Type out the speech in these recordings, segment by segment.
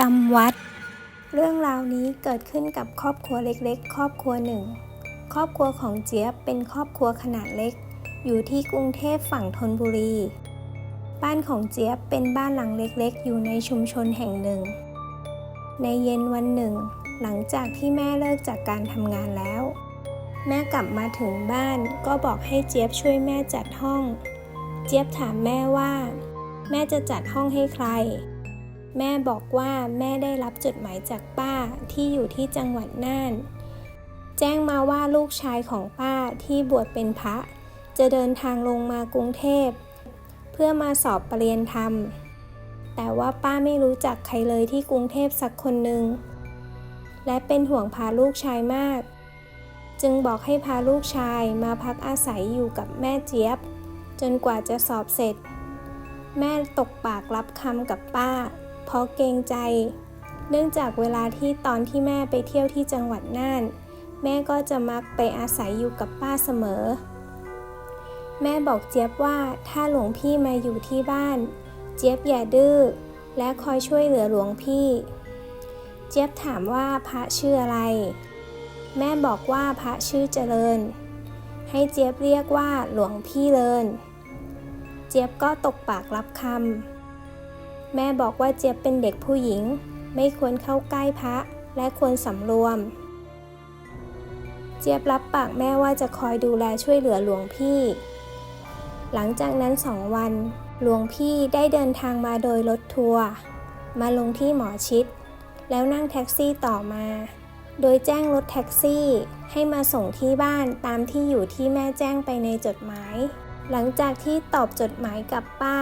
จำวัด เรื่องราวนี้เกิดขึ้นกับครอบครัวเล็กๆ ครอบครัวหนึ่ง ครอบครัวของเจี๊ยบเป็นครอบครัวขนาดเล็ก อยู่ที่กรุงเทพฝั่งธนบุรี บ้านของเจี๊ยบเป็นบ้านหลังเล็กๆ อยู่ในชุมชนแห่งหนึ่ง ในเย็นวันหนึ่ง หลังจากที่แม่เลิกจากการทำงานแล้ว แม่กลับมาถึงบ้านก็บอกให้เจี๊ยบช่วยแม่จัดห้อง เจี๊ยบถามแม่ว่า แม่จะจัดห้องให้ใคร แม่บอกว่าแม่ได้รับจดหมายจากป้าที่อยู่ที่จังหวัดน่าน แจ้งมาว่าลูกชายของป้าที่บวชเป็นพระ จะเดินทางลงมากรุงเทพ เพื่อมาสอบปรริญญาธรรม แต่ว่าป้าไม่รู้จักใครเลยที่กรุงเทพสักคนหนึ่งและเป็นห่วงพาลูกชายมาก จึงบอกให้พาลูกชายมาพักอาศัยอยู่กับแม่เจี๊ยบ จนกว่าจะสอบเสร็จ แม่ตกปากรับคำกับป้า เพราะเกรงใจ เนื่องจากเวลาที่ตอนที่แม่ไปเที่ยวที่จังหวัดน่าน แม่ก็จะมักไปอาศัยอยู่กับป้าเสมอ แม่บอกเจี๊ยบว่าถ้าหลวงพี่มาอยู่ที่บ้าน เจี๊ยบอย่าดื้อและคอยช่วยเหลือหลวงพี่ เจี๊ยบถามว่าพระชื่ออะไร แม่บอกว่าพระชื่อเจริญ ให้เจี๊ยบเรียกว่าหลวงพี่เลิน เจี๊ยบก็ตกปากรับคำ แม่บอกว่าเจี๊ยบเป็นเด็กผู้หญิง ไม่ควรเข้าใกล้พระและควรสำรวม เจี๊ยบรับปากแม่ว่าจะคอยดูแลช่วยเหลือหลวงพี่ หลังจากนั้นสองวัน หลวงพี่ได้เดินทางมาโดยรถทัวร์มาลงที่หมอชิด แล้วนั่งแท็กซี่ต่อมา โดยแจ้งรถแท็กซี่ให้มาส่งที่บ้านตามที่อยู่ที่แม่แจ้งไปในจดหมาย หลังจากที่ตอบจดหมายกับป้า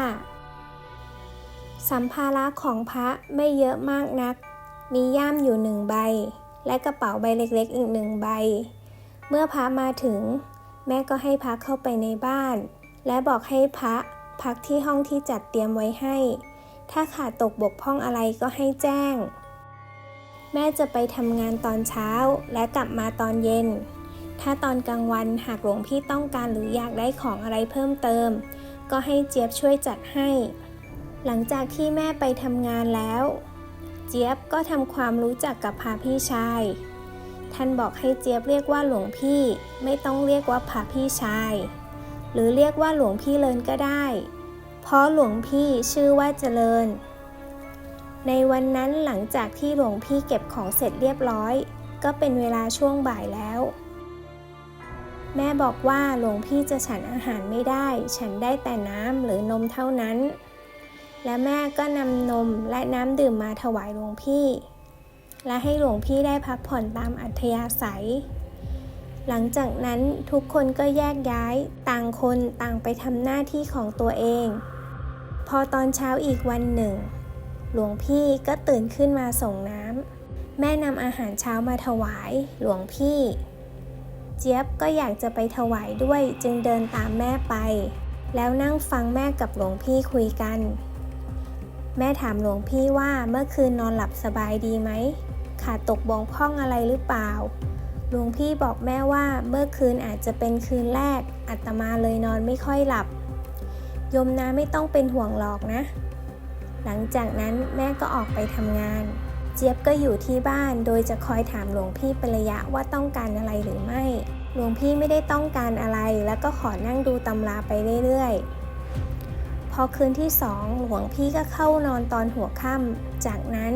สัมภาระของพระไม่เยอะมากนัก มีย่ามอยู่หนึ่งใบ และกระเป๋าใบเล็กๆ อีกหนึ่งใบ เมื่อพระมาถึง แม่ก็ให้พระเข้าไปในบ้าน และบอกให้พระพักที่ห้องที่จัดเตรียมไว้ให้ ถ้าขาดตกบกพร่องอะไรก็ให้แจ้ง แม่จะไปทำงานตอนเช้าและกลับมาตอนเย็น ถ้าตอนกลางวันหากหลวงพี่ต้องการหรืออยากได้ของอะไรเพิ่มเติม ก็ให้เจี๊ยบช่วยจัดให้ หลังจากที่แม่ไปทำงานแล้ว เจี๊ยบก็ทำความรู้จักกับพาพี่ชาย ท่านบอกให้เจี๊ยบเรียกว่าหลวงพี่ไม่ต้องเรียกว่าพาพี่ชาย หรือเรียกว่าหลวงพี่เลินก็ได้ เพราะหลวงพี่ชื่อว่าเจริญ ในวันนั้นหลังจากที่หลวงพี่เก็บของเสร็จเรียบร้อย ก็เป็นเวลาช่วงบ่ายแล้ว แม่บอกว่าหลวงพี่จะฉันอาหารไม่ได้ ฉันได้แต่น้ำหรือนมเท่านั้น และแม่ก็นำนมและน้ำดื่มมาถวายหลวงพี่ และให้หลวงพี่ได้พักผ่อนตามอัธยาศัย หลังจากนั้นทุกคนก็แยกย้ายต่างคนต่างไปทำหน้าที่ของตัวเอง พอตอนเช้าอีกวันหนึ่ง หลวงพี่ก็ตื่นขึ้นมาส่งน้ำแม่นำอาหารเช้ามาถวายหลวงพี่ เจี๊ยบก็อยากจะไปถวายด้วยจึงเดินตามแม่ไป แล้วนั่งฟังแม่กับหลวงพี่คุยกัน แม่ถามหลวงพี่ว่าเมื่อคืนนอนหลับสบายดีไหม ขาดตกบกพร่องอะไรหรือเปล่า หลวงพี่บอกแม่ว่าเมื่อคืนอาจจะเป็นคืนแรกอาตมาเลยนอนไม่ค่อยหลับ ยมนะไม่ต้องเป็นห่วงหรอกนะ หลังจากนั้นแม่ก็ออกไปทำงาน เจี๊ยบก็อยู่ที่บ้านโดยจะคอยถามหลวงพี่เป็นระยะว่าต้องการอะไรหรือไม่ หลวงพี่ไม่ได้ต้องการอะไรแล้วก็ขอนั่งดูตำราไปเรื่อยๆ พอคืนที่สองหลวงพี่ก็เข้านอนตอนหัวค่ำจากนั้น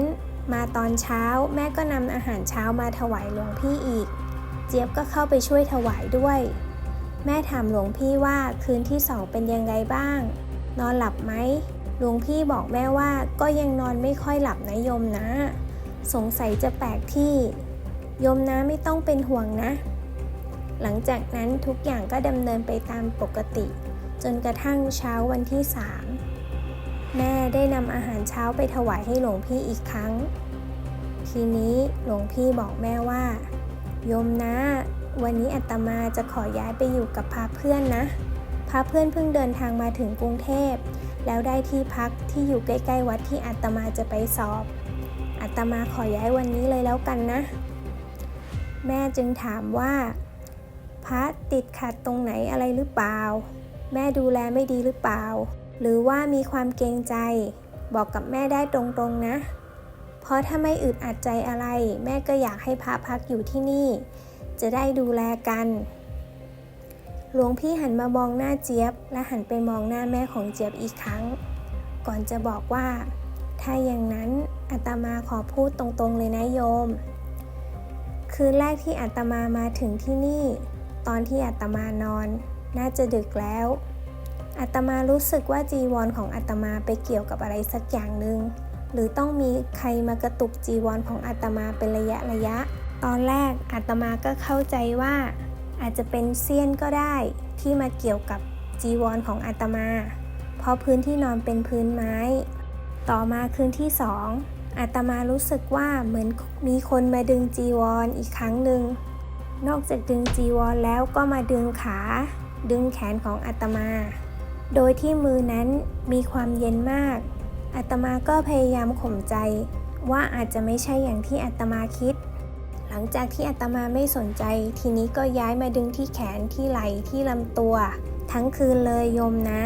มาตอนเช้าแม่ก็นำอาหารเช้ามาถวายหลวงพี่อีก เจี๊ยบก็เข้าไปช่วยถวายด้วย แม่ถามหลวงพี่ว่าคืนที่สองเป็นยังไงบ้าง นอนหลับไหมหลวงพี่บอกแม่ว่าก็ยังนอนไม่ค่อยหลับนะโยมนะ สงสัยจะแปลกที่โยมนะไม่ต้องเป็นห่วงนะ หลังจากนั้นทุกอย่างก็ดำเนินไปตามปกติ จนกระทั่งเช้าวันที่สามแม่ได้นำอาหารเช้าไปถวายให้หลวงพี่อีกครั้ง ทีนี้หลวงพี่บอกแม่ว่า โยมนะ วันนี้อาตมาจะขอย้ายไปอยู่กับพาเพื่อนนะพาเพื่อนเพิ่งเดินทางมาถึงกรุงเทพ แล้วได้ที่พักที่อยู่ใกล้ๆวัดที่อาตมาจะไปสอบอาตมาขอย้ายวันนี้เลยแล้วกันนะ แม่จึงถามว่าพระติดขัดตรงไหนอะไรหรือเปล่า แม่ดูแลไม่ดีหรือเปล่า หรือว่ามีความเกรงใจ บอกกับแม่ได้ตรงๆนะ เพราะถ้าไม่อึดอัดใจอะไร แม่ก็อยากให้พระพักอยู่ที่นี่ จะได้ดูแลกัน หลวงพี่หันมามองหน้าเจี๊ยบ และหันไปมองหน้าแม่ของเจี๊ยบอีกครั้ง ก่อนจะบอกว่า ถ้าอย่างนั้นอาตมาขอพูดตรงๆเลยนะโยม คืนแรกที่อาตมามาถึงที่นี่ ตอนที่อาตมานอน น่าจะดึกแล้วอาตมารู้สึกว่าจีวรของอาตมาไปเกี่ยวกับอะไรสักอย่างหนึ่งหรือต้องมีใครมากระตุกจีวรของอาตมาเป็นระยะระยะ ตอนแรกอาตมาก็เข้าใจว่า อาจจะเป็นเสี้ยนก็ได้ที่มาเกี่ยวกับจีวรของอาตมา เพราะพื้นที่นอนเป็นพื้นไม้ ต่อมาคืนที่สองอาตมารู้สึกว่าเหมือนมีคนมาดึงจีวรออีกครั้งหนึ่งนอกจากดึงจีวรแล้วก็มาดึงขา ดึงแขนของอาตมา โดยที่มือนั้นมีความเย็นมาก อาตมาก็พยายามข่มใจ ว่าอาจจะไม่ใช่อย่างที่อาตมาคิด หลังจากที่อาตมาไม่สนใจ ทีนี้ก็ย้ายมาดึงที่แขนที่ไหล่ที่ลำตัว ทั้งคืนเลยโยมนะ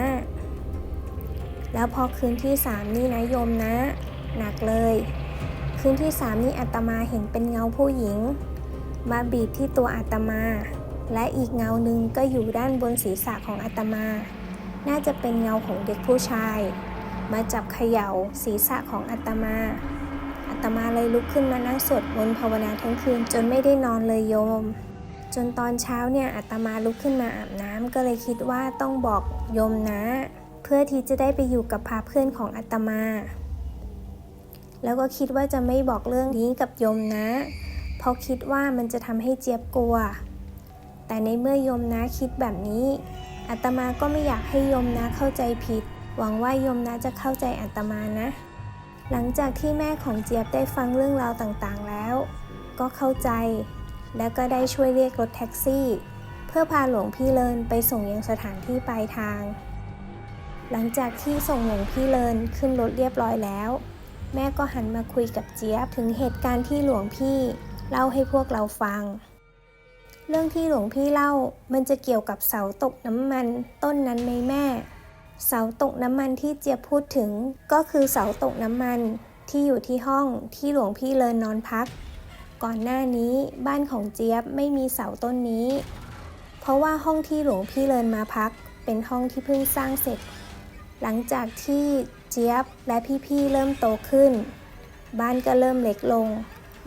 แล้วพอคืนที่สามนี่นะโยมนะ หนักเลย คืนที่สามนี่อาตมาเห็นเป็นเงาผู้หญิง มาบีบที่ตัวอาตมา และอีกเงาหนึ่งก็อยู่ด้านบนศีรษะของอาตมา น่าจะเป็นเงาของเด็กผู้ชาย มาจับเขย่าศีรษะของอาตมาอาตมาเลยลุกขึ้นมานั่งสวดมนต์ภาวนาทั้งคืนจนไม่ได้นอนเลยโยม จนตอนเช้าเนี่ยอาตมาลุกขึ้นมาอาบน้ำก็เลยคิดว่าต้องบอกโยมนะ เพื่อที่จะได้ไปอยู่กับพาเพื่อนของอาตมา แล้วก็คิดว่าจะไม่บอกเรื่องนี้กับโยมนะ เพราะคิดว่ามันจะทำให้เจี๊ยบกลัว แต่ในเมื่อโยมนะคิดแบบนี้อาตมาก็ไม่อยากให้โยมนะเข้าใจผิด หวังว่าโยมนะจะเข้าใจอาตมานะ หลังจากที่แม่ของเจี๊ยบได้ฟังเรื่องราวต่างๆแล้ว ก็เข้าใจ แล้วก็ได้ช่วยเรียกรถแท็กซี่ เพื่อพาหลวงพี่เลินไปส่งยังสถานที่ปลายทาง หลังจากที่ส่งหลวงพี่เลินขึ้นรถเรียบร้อยแล้ว แม่ก็หันมาคุยกับเจี๊ยบถึงเหตุการณ์ที่หลวงพี่เล่าให้พวกเราฟัง เรื่องที่หลวงพี่เล่ามันจะเกี่ยวกับเสาตกน้ำมันต้นนั้นไหมแม่ เสาตกน้ำมันที่เจี๊ยบพูดถึง ก็คือเสาตกน้ำมันที่อยู่ที่ห้องที่หลวงพี่เลินนอนพัก ก่อนหน้านี้บ้านของเจี๊ยบไม่มีเสาต้นนี้ เพราะว่าห้องที่หลวงพี่เลินมาพัก เป็นห้องที่เพิ่งสร้างเสร็จ หลังจากที่เจี๊ยบและพี่ๆเริ่มโตขึ้น บ้านก็เริ่มเล็กลง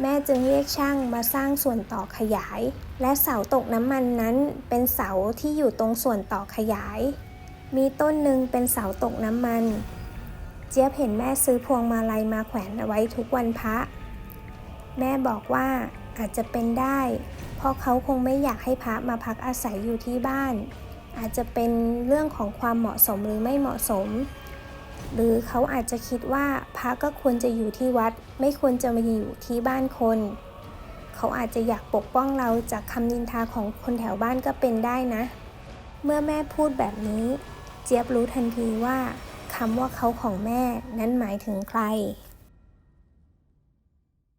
แม่จึงเรียกช่างมาสร้างส่วนต่อขยาย และเสาตกน้ำมันนั้นเป็นเสาที่อยู่ตรงส่วนต่อขยาย มีต้นหนึ่งเป็นเสาตกน้ำมัน เจี๊ยบเห็นแม่ซื้อพวงมาลัยมาแขวนเอาไว้ทุกวันพระ แม่บอกว่าอาจจะเป็นได้ เพราะเขาคงไม่อยากให้พระมาพักอาศัยอยู่ที่บ้าน อาจจะเป็นเรื่องของความเหมาะสมหรือไม่เหมาะสม หรือเขาอาจจะคิดว่า พระก็ควรจะอยู่ที่วัด ไม่ควรจะมาอยู่ที่บ้านคน เขาอาจจะอยากปกป้องเราจากคำนินทาของคนแถวบ้านก็เป็นได้นะ เมื่อแม่พูดแบบนี้ เจี๊ยบรู้ทันทีว่าคำว่าเขาของแม่นั้นหมายถึงใคร